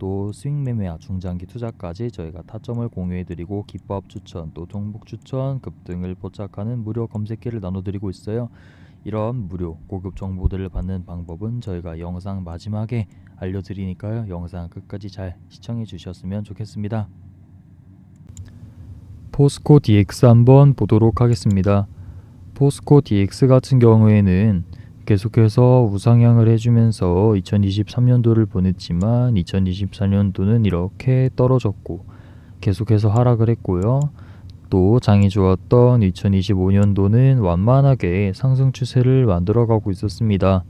또 스윙 매매와 중장기 투자까지 저희가 타점을 공유해드리고 기법 추천 또 종목 추천 급등을 포착하는 무료 검색기를 나눠드리고 있어요. 이런 무료 고급 정보들을 받는 방법은 저희가 영상 마지막에 알려드리니까요. 영상 끝까지 잘 시청해 주셨으면 좋겠습니다. 포스코 DX 한번 보도록 하겠습니다. 포스코 DX 같은 경우에는 계속해서 우상향을 해주면서 2023년도를 보냈지만 2024년도는 이렇게 떨어졌고 계속해서 하락을 했고요. 또 장이 좋았던 2025년도는 완만하게 상승 추세를 만들어가고 있었습니다.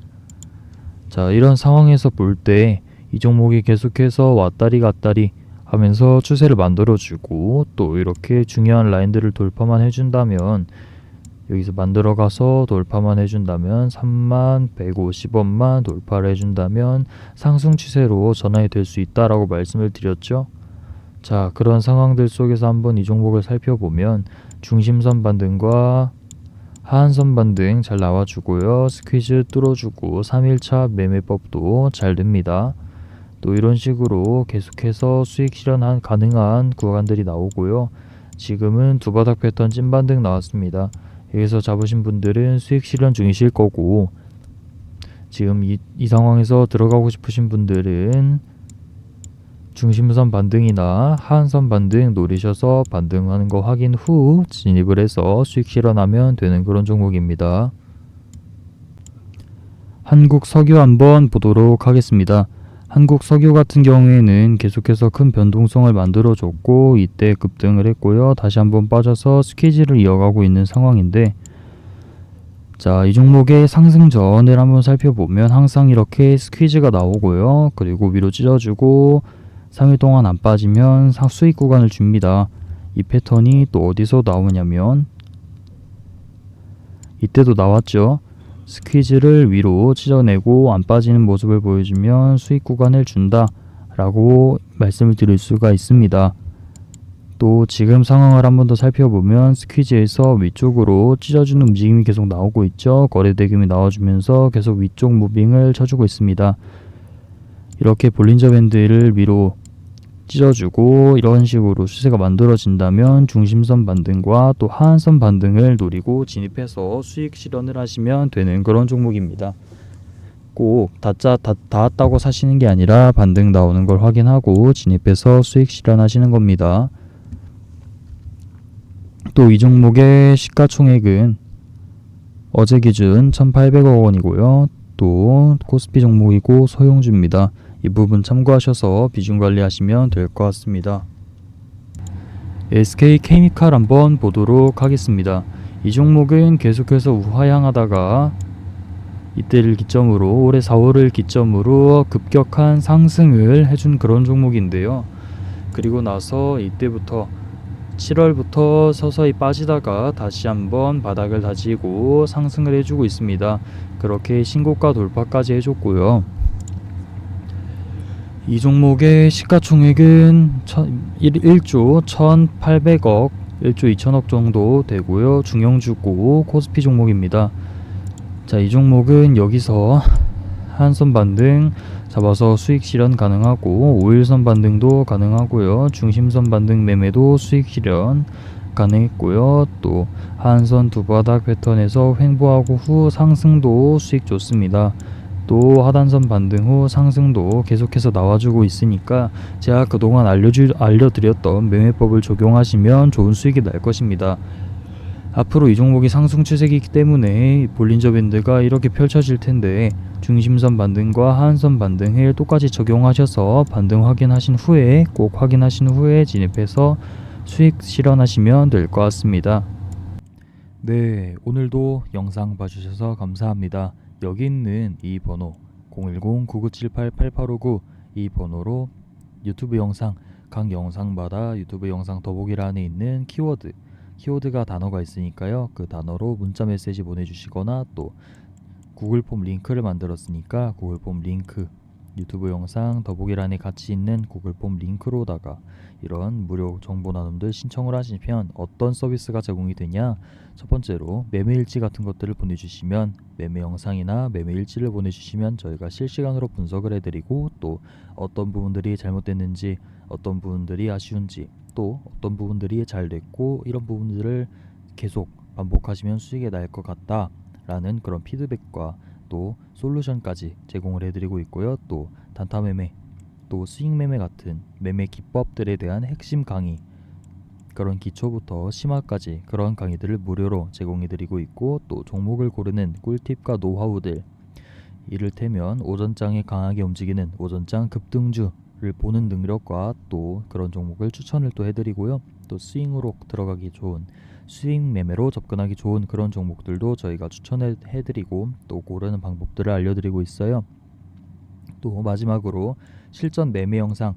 자, 이런 상황에서 볼 때 이 종목이 계속해서 왔다리 갔다리 하면서 추세를 만들어주고 또 이렇게 중요한 라인들을 돌파만 해준다면 여기서 만들어 가서 돌파만 해준다면 3만 150원만 돌파를 해준다면 상승 추세로 전환이 될 수 있다라고 말씀을 드렸죠. 자 그런 상황들 속에서 한번 이 종목을 살펴보면 중심선 반등과 하한선 반등 잘 나와주고요. 스퀴즈 뚫어주고 3일차 매매법도 잘 됩니다. 또 이런 식으로 계속해서 수익 실현 가능한 구간들이 나오고요. 지금은 두 바닥 패턴 찐반등 나왔습니다. 여기서 잡으신 분들은 수익 실현 중이실 거고 지금 이, 이 상황에서 들어가고 싶으신 분들은 중심선 반등이나 하한선 반등 노리셔서 반등하는 거 확인 후 진입을 해서 수익 실현하면 되는 그런 종목입니다. 한국 석유 한번 보도록 하겠습니다. 한국 석유 같은 경우에는 계속해서 큰 변동성을 만들어줬고 이때 급등을 했고요. 다시 한번 빠져서 스퀴즈를 이어가고 있는 상황인데 자, 이 종목의 상승 전을 한번 살펴보면 항상 이렇게 스퀴즈가 나오고요. 그리고 위로 찢어주고 3일 동안 안 빠지면 수익 구간을 줍니다. 이 패턴이 또 어디서 나오냐면 이때도 나왔죠. 스퀴즈를 위로 찢어내고 안 빠지는 모습을 보여주면 수익 구간을 준다 라고 말씀을 드릴 수가 있습니다. 또 지금 상황을 한 번 더 살펴보면 스퀴즈에서 위쪽으로 찢어주는 움직임이 계속 나오고 있죠. 거래 대금이 나와주면서 계속 위쪽 무빙을 쳐주고 있습니다. 이렇게 볼린저 밴드를 위로 찢어주고 이런 식으로 추세가 만들어진다면 중심선 반등과 또 하한선 반등을 노리고 진입해서 수익 실현을 하시면 되는 그런 종목입니다. 꼭 닿자 다, 닿았다고 사시는 게 아니라 반등 나오는 걸 확인하고 진입해서 수익 실현하시는 겁니다. 또 이 종목의 시가총액은 어제 기준 1,800억 원이고요. 또 코스피 종목이고 소형주입니다. 이 부분 참고하셔서 비중 관리하시면 될 것 같습니다. SK 케미칼 한번 보도록 하겠습니다. 이 종목은 계속해서 우하향하다가 이때를 기점으로 올해 4월을 기점으로 급격한 상승을 해준 그런 종목인데요. 그리고 나서 이때부터 7월부터 서서히 빠지다가 다시 한번 바닥을 다지고 상승을 해주고 있습니다. 그렇게 신고가 돌파까지 해줬고요. 이 종목의 시가총액은 1조 1,800억, 1조 2천억 정도 되고요. 중형주고 코스피 종목입니다. 자, 이 종목은 여기서 한선 반등 잡아서 수익 실현 가능하고 5일선 반등도 가능하고요. 중심선 반등 매매도 수익 실현 가능했고요. 또 한선 두 바닥 패턴에서 횡보하고 후 상승도 수익 좋습니다. 또 하단선 반등 후 상승도 계속해서 나와주고 있으니까 제가 그동안 알려주, 알려드렸던 매매법을 적용하시면 좋은 수익이 날 것입니다. 앞으로 이 종목이 상승 추세이기 때문에 볼린저 밴드가 이렇게 펼쳐질 텐데 중심선 반등과 하한선 반등을 똑같이 적용하셔서 반등 확인하신 후에 꼭 확인하신 후에 진입해서 수익 실현하시면 될 것 같습니다. 네, 오늘도 영상 봐주셔서 감사합니다. 여기 있는 이 번호 010-9978-8859 이 번호로 유튜브 영상 각 영상마다 유튜브 영상 더보기란에 있는 키워드 키워드가 단어가 있으니까요. 그 단어로 문자 메시지 보내주시거나 또 구글 폼 링크를 만들었으니까 구글 폼 링크 유튜브 영상 더보기란에 같이 있는 구글 폼 링크로다가 이런 무료 정보 나눔들 신청을 하시면 어떤 서비스가 제공이 되냐? 첫 번째로 매매 일지 같은 것들을 보내주시면 매매 영상이나 매매 일지를 보내주시면 저희가 실시간으로 분석을 해드리고 또 어떤 부분들이 잘못됐는지 어떤 부분들이 아쉬운지 또 어떤 부분들이 잘 됐고 이런 부분들을 계속 반복하시면 수익이 날 것 같다 라는 그런 피드백과 또 솔루션까지 제공을 해드리고 있고요. 또 단타 매매 또 수익 매매 같은 매매 기법들에 대한 핵심 강의 그런 기초부터 심화까지 그런 강의들을 무료로 제공해드리고 있고 또 종목을 고르는 꿀팁과 노하우들. 이를테면 오전장에 강하게 움직이는 오전장 급등주 를 보는 능력과 또 그런 종목을 추천을 또 해드리고요 또 스윙으로 들어가기 좋은 수익 매매로 접근하기 좋은 그런 종목들도 저희가 추천해 드리고 또 고르는 방법들을 알려드리고 있어요. 또 마지막으로 실전 매매 영상